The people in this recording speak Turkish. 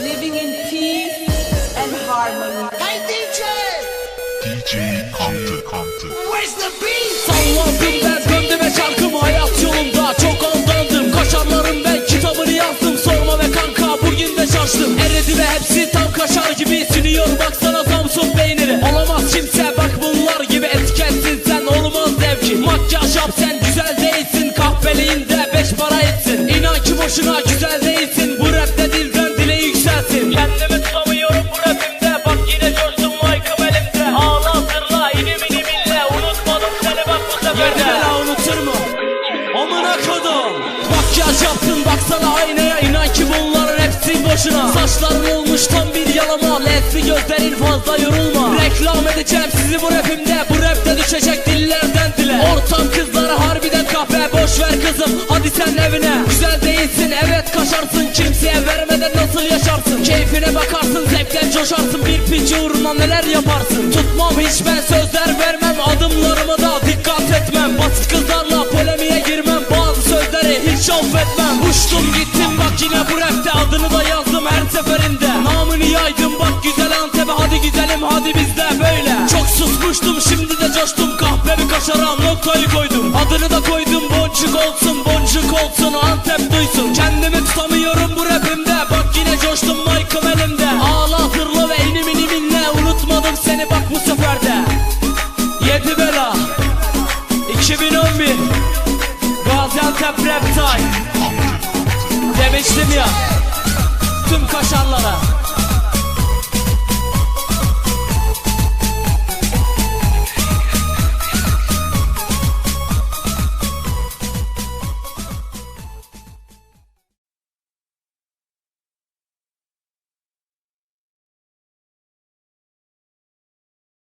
living in peace and harmony. Hey DJ! DJ Compton, Compton. Where's the beat? Someone the beat. Kodum Makyaj yaptın baksana aynaya. İnan ki bunların hepsi boşuna. Saçların olmuş tam bir yalama. Lesli gözlerin fazla yorulma. Reklam edeceğim sizi bu rapimde. Bu rapte düşecek dillerden dile. Ortam kızlara harbiden kahve Boş ver kızım hadi sen evine. Güzel değilsin evet kaşarsın. Kimseye vermeden nasıl yaşarsın? Keyfine bakarsın zevkten coşarsın. Bir piç uğruna neler yaparsın? Tutmam hiç ben sözler vermem. Adımlarıma da dikkat etmem. Basit kızlarla hiç affetmem Uçtum gittim bak yine bu rapte. Adını da yazdım her seferinde. Namını yaydım bak güzel Antep'e. Hadi güzelim hadi biz de böyle. Çok susmuştum şimdi de coştum. Kahve bir kaşara noktayı koydum. Adını da koydum boncuk olsun Boncuk olsun. Antep duysun. Kendimi 팬이야.